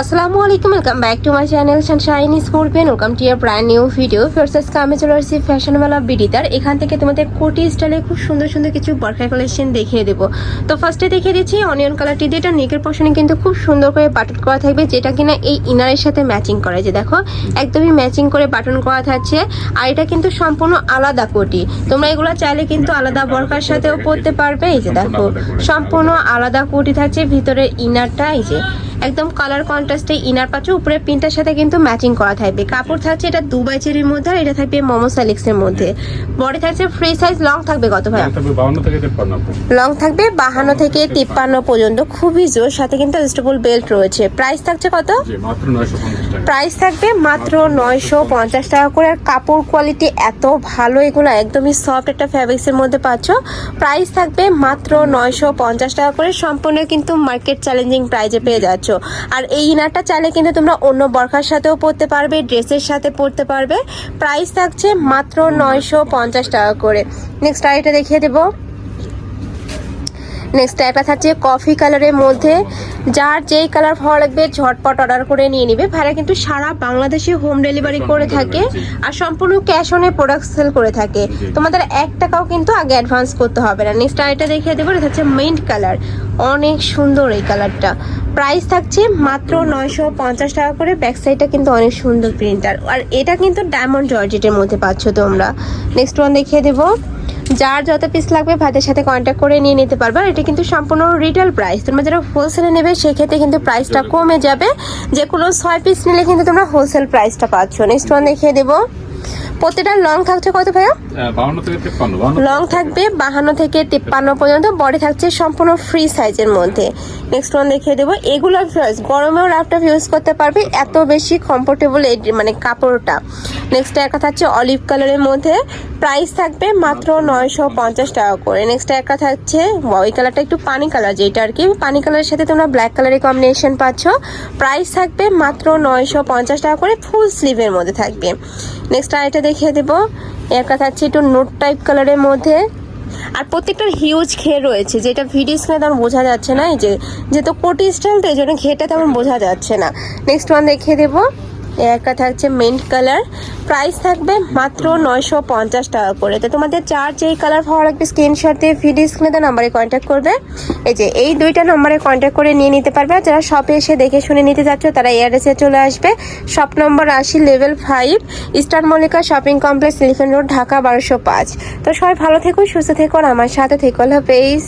আসসালামু আলাইকুম welcome back to my channel Sunshine Scorpion welcome to your brand new video আজকে আমি চলে আসছি ফ্যাশনওয়ালা বিডিতার এখান থেকে তোমাদের কোটি স্টাইলে খুব সুন্দর সুন্দর কিছু বরখা কালেকশন দেখিয়ে দেবো। তো ফার্স্টে দেখিয়ে দিচ্ছি অনিয়ন কালারটি দিয়ে। এটা নেকের পশনে কিন্তু খুব সুন্দর করে বাটন করা থাকবে, যেটা কিনা এই ইনারের সাথে ম্যাচিং করা। যে দেখো, একদমই ম্যাচিং করে বাটন করা থাকছে। আর এটা কিন্তু সম্পূর্ণ আলাদা কোটি। তোমরা এগুলো চাইলে কিন্তু আলাদা বরকার সাথেও পরতে পারবে। এই যে দেখো, সম্পূর্ণ আলাদা কোটি থাকছে ভিতরে ইনারটা এই যে। একদম কালার কন্ট্রাস্টে ইনার পাচ্ছ উপরে প্রিন্টের সাথে কিন্তু ম্যাচিং করা থাকবে। কাপড় থাকছে এটা দুবাই চেরির মধ্যে আর এটা থাকবে মোমো সালিক্স এর মধ্যে বডি থাকছে ফ্রি সাইজ লং থাকবে কত ভাই? লং থাকবে বাহান্ন থেকে তিপ্পান্ন পর্যন্ত। খুবই জোর সাথে কিন্তু অ্যাডজাস্টেবল বেল্ট রয়েছে। প্রাইস থাকছে কত? প্রাইস থাকবে মাত্র নয়শো পঞ্চাশ টাকা করে। আর কাপড় কোয়ালিটি এত ভালো এগুলো একদমই সফট একটা ফ্যাব্রিক্সের মধ্যে পাচ্ছ। প্রাইস থাকবে মাত্র নয়শো পঞ্চাশ টাকা করে। সম্পূর্ণ কিন্তু মার্কেট চ্যালেঞ্জিং প্রাইজে পেয়ে যাচ্ছ। আর এই ইনারটা চাইলে কিন্তু তোমরা অন্য বরখার সাথেও পরতে পারবে ড্রেসের সাথে পরতে পারবে। প্রাইস থাকছে মাত্র নয়শো পঞ্চাশ টাকা করে। নেক্সট আইটা দেখিয়ে দেবো। নেক্সট একটা থাকছে কফি কালারের মধ্যে। যার যেই কালার ভালো লাগবে ঝটপট অর্ডার করে নিয়ে নিবে। ভাড়া কিন্তু সারা বাংলাদেশে হোম ডেলিভারি করে থাকে আর সম্পূর্ণ ক্যাশ অনে প্রোডাক্ট সেল করে থাকে। তোমাদের এক টাকাও কিন্তু আগে অ্যাডভান্স করতে হবে না। নেক্সট আইটা দেখিয়ে দেবো এটা হচ্ছে মিন্ট কালার অনেক সুন্দর এই কালারটা প্রাইস থাকছে মাত্র নয়শো পঞ্চাশ টাকা করে। ব্যাক সাইডটা কিন্তু অনেক সুন্দর প্রিন্টার আর এটা কিন্তু ডায়মন্ড জর্জেটের মধ্যে পাচ্ছ তোমরা। নেক্সট ওয়ান দেখিয়ে দেবো। যার যত পিস লাগবে ভাইদের সাথে কন্ট্যাক্ট করে নিয়ে নিতে পারবে। এটা কিন্তু সম্পূর্ণ রিটেল প্রাইস তোমরা যারা হোলসেলে নেবে সেক্ষেত্রে কিন্তু প্রাইসটা কমে যাবে। যে কোনো ছয় পিস নিলে কিন্তু তোমরা হোলসেল প্রাইসটা পাচ্ছ। নেক্সট ওয়ান দেখিয়ে দেবো। প্রত্যেকটা লং থাকছে কত ভাইয়া? লং থাকবে বাহান্ন থেকে তিপ্পান্ন পর্যন্ত। বডি থাকছে সম্পূর্ণ ফ্রি সাইজের মধ্যে। নেক্সট ওয়ান দেখিয়ে দেবো। এগুলো ফ্রেস গরমেও ল্যাপটপ ইউজ করতে পারবে, এত বেশি কমফোর্টেবল এই মানে কাপড়টা। নেক্সট একটা থাকছে অলিভ কালারের মধ্যে প্রাইস থাকবে মাত্র নয়শো পঞ্চাশ টাকা করে। নেক্সট একটা থাকছে ওই কালারটা একটু পানি কালার যেটা আর কি, পানি কালারের সাথে তোমরা ব্ল্যাক কালারের কম্বিনেশন পাচ্ছ। প্রাইস থাকবে মাত্র নয়শো পঞ্চাশ টাকা করে ফুল স্লিভের মধ্যে থাকবে। নেক্সট আরেকটা দেখিয়ে দেবো। একটা থাকছে একটু নোট টাইপ কালারের মধ্যে আর প্রত্যেকটার হিউজ ঘের রয়েছে, যেটা ভিডিও স্ক্রিনে তেমন বোঝা যাচ্ছে না, এই যে, যেহেতু কোটি স্টাইল তো এই জন্য ঘেরটা তেমন বোঝা যাচ্ছে না। নেক্সট ওয়ান দেখিয়ে দেবো। একটা থাকছে মেন্ট কালার প্রাইস থাকবে মাত্র নয়শো পঞ্চাশ টাকা করে। তো তোমাদের চার যেই কালার ভালো লাগবে স্ক্রিনশট দিয়ে ভিডিও স্ক্রিনে নাম্বারে কন্ট্যাক্ট করবে। এই যে, এই দুইটা নম্বরে কন্ট্যাক্ট করে নিয়ে নিতে পারবে। যারা শপে এসে দেখে শুনে নিতে যাচ্ছ, তারা এয়ারএসে চলে আসবে। শপ নম্বর আশি level five Eastern Mallika shopping complex Elephant Road Dhaka বারোশো পাঁচ। তো সবাই ভালো থেকো, সুস্থ থেকো, আর আমার সাথে থেকো। হলো পেজ